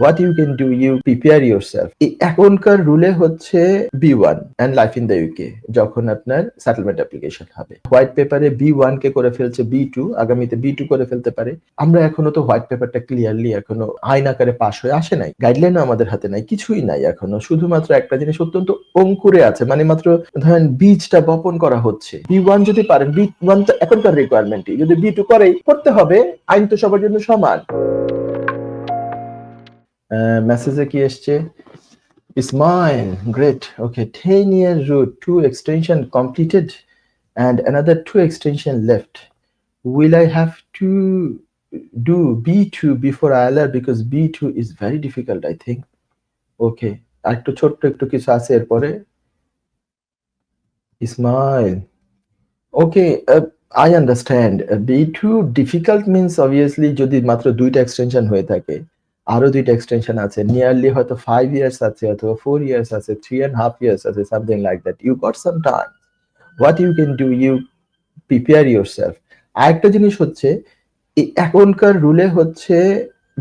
What you can do you prepare yourself এখনকার রুলে হচ্ছে B one and life in the UK যখন আপনার সেটেলমেন্ট অ্যাপ্লিকেশন হবে। হোয়াইট পেপারে বি ওয়ান কে করে ফেলছে বি টু আগামীতে বি টু করে ফেলতে পারে। আমরা এখনও তো হোয়াইট পেপারটা ক্লিয়ারলি এখনও আইন আকারে পাশ হয়ে আসে নাই। গাইডলাইনও আমাদের হাতে নাই, কিছুই নাই এখনও। শুধুমাত্র একটা জিনিস অত্যন্ত অঙ্কুরে আছে মানে মাত্র ধরেন বীজটা বপন করা হচ্ছে। বি ওয়ান যদি পারেন বি ওয়ান তো এখনকার রিকোয়ারমেন্টই যদি বি টু করেই, করতে হবে, আইন তো সবার জন্য সমান। মেসেজে কি এসছে Ismail, great. Okay, 10 year route, two extension completed and another two extension left. Will I have to do B2 before ILR because B2 is very difficult, I think. Okay, একটু ছোট্ট একটু কিছু আছে এরপরে Ismail okay I understand be too difficult means obviously যদি মাত্র দুইটা extension হয়ে থাকে আরও দুইটা এক্সটেনশন আছে। নিয়ারলি হয়তো ফাইভ ইয়ার্স আছে, অথবা ফোর ইয়ার্স আছে থ্রি অ্যান্ড হাফ ইয়ার্স আছে something like that you got some time what you can do you prepare yourself আরেকটা জিনিস হচ্ছে এখনকার রুলে হচ্ছে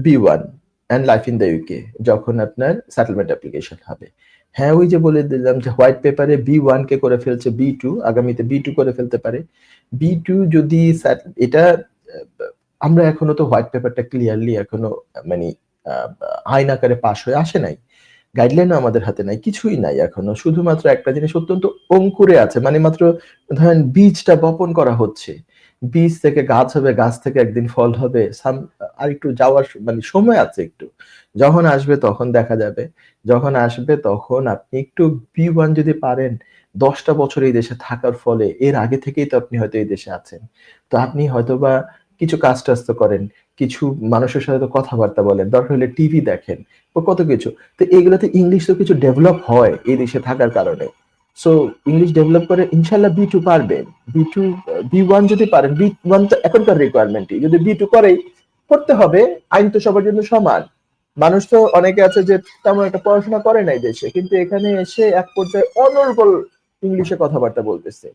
B one and life in the UK যখন আপনার সেটেলমেন্ট অ্যাপ্লিকেশন হবে। হ্যাঁ ওই যে বলে দিলাম যে হোয়াইট পেপারে বি ওয়ান কে করে ফেলছে বি টু আগামীতে বি টু করে ফেলতে পারে। বি টু যদি এটা, আমরা এখনও তো হোয়াইট পেপারটা ক্লিয়ারলি এখনও মানে আইন আকারে পাশ হয়ে আসে নাই। গাইডলাইনও আমাদের হাতে নাই, কিছুই নাই এখনও। শুধুমাত্র একটা জিনিস অত্যন্ত অঙ্কুরে আছে মানে মাত্র ধরেন বীজটা বপন করা হচ্ছে। বীজ থেকে গাছ হবে, গাছ থেকে একদিন ফল হবে, সাম আর একটু যাওয়ার মানে সময় আছে একটু। যখন আসবে তখন দেখা যাবে। যখন আসবে তখন আপনি একটু বি ওয়ান যদি পারেন, দশটা বছর এই দেশে থাকার ফলে, এর আগে থেকেই তো আপনি হয়তো এই দেশে আছেন। তো আপনি হয়তোবা কিছু কাজ টাজ তো করেন। কিছু মানুষের সাথে তো কথাবার্তা বলেন, দরকার হলে টিভি দেখেন কত কিছু। তো এগুলোতে ইংলিশ তো কিছু ডেভেলপ হয় এই দেশে থাকার কারণে। সো ইংলিশ ডেভেলপ করে ইনশাল্লাহ বি টু পারবেন বি টু বি ওয়ান যদি পারেন বি ওয়ান তো এখনকার রিকোয়ারমেন্টই যদি বি টু করেই, করতে হবে, আইন তো সবার জন্য সমান। মানুষ তো অনেকে আছে যে তেমন একটা পড়াশোনা করে নাই দেশে, কিন্তু এখানে এসে এক পর্যায়ে অনর্বল ইংলিশে কথাবার্তা বলতেছে।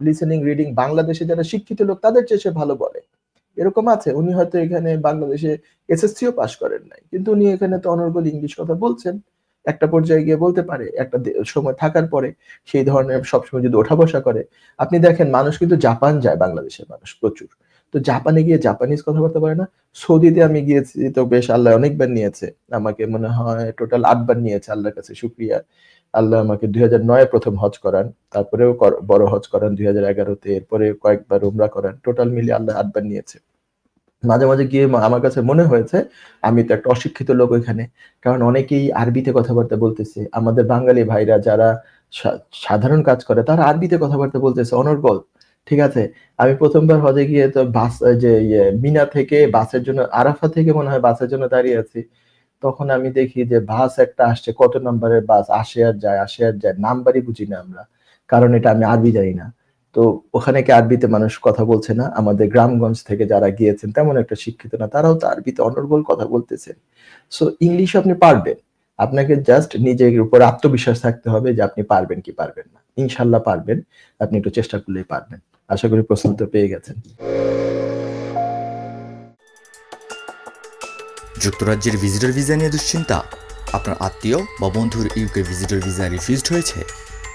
লিসেনিং রিডিং বাংলাদেশে যারা শিক্ষিত লোক, তাদের চেয়ে সে ভালো বলে। এরকম আছে। উনি হয়তো এখানে বাংলাদেশে এসএসসিও পাশ করেন নাই। কিন্তু উনি এখানে তো অনর্গল ইংলিশ কথা বলছেন। একটা পর্যায়ে গিয়ে বলতে পারে, একটা সময় থাকার পরে সেই ধরনের সবসময় যদি ওঠা বসা করে। আপনি দেখেন, মানুষ কিন্তু জাপান যায়, বাংলাদেশের মানুষ প্রচুর। তো জাপানে গিয়ে জাপানিজ কথাবার্তা পারে না। সৌদিতে আমি গিয়েছি তো বেশ আল্লাহ অনেকবার নিয়েছে। আমাকে মনে হয় টোটাল আটবার নিয়েছে আল্লাহর কাছে শুক্রিয়া। আল্লাহ আমাকে দুই হাজার নয় প্রথম হজ করান, তারপরেও বড় হজ করান দুই হাজার এগারোতে। এরপরে কয়েকবার উমরা করান। টোটাল মিলিয়ে আল্লাহ আটবার নিয়েছে। মাঝে মাঝে গিয়ে আমার কাছে মনে হয়েছে, আমি তো একটা অশিক্ষিত লোক ওইখানে। কারণ অনেকেই আরবিতে কথাবার্তা বলতেছে। আমাদের বাঙালি ভাইরা যারা সাধারণ কাজ করে, তারা আরবিতে কথাবার্তা বলতেছে, অনর্গল। ঠিক আছে? আমি প্রথমবার হজে গিয়ে তো বাস যে ইয়ে মিনা থেকে বাসের জন্য, আরাফা থেকে মনে হয় বাসের জন্য দাঁড়িয়ে আছি। তখন আমি দেখি যে বাস একটা আসছে, কত নম্বরের বাস? আসে আর যায়, আসে আর যায়। নাম্বারই বুঝি না আমরা। কারণ এটা আমি আরবি জানি না। তো ওখানে কি আরবিতে মানুষ কথা বলছে না? আমাদের গ্রামগঞ্জ থেকে যারা গিয়েছেন, তেমন একটা শিক্ষিত না, তারাও তো আরবিতে অনর্গল কথা বলতেছেন। সো ইংলিশ আপনি পারবেন। আপনাকে জাস্ট নিজের উপর আত্মবিশ্বাস থাকতে হবে যে আপনি পারবেন কি পারবেন না। ইনশাল্লাহ পারবেন। আপনি একটু চেষ্টা করলেই পারবেন। আশা করি প্রশ্ন তো পেয়ে গেছেন। যুক্তরাজ্যের ভিজিটর ভিসা নিয়ে দুশ্চিন্তা? আপনার আত্মীয় বা বন্ধুর ইউকে ভিজিটর ভিসা রিফিউজড হয়েছে?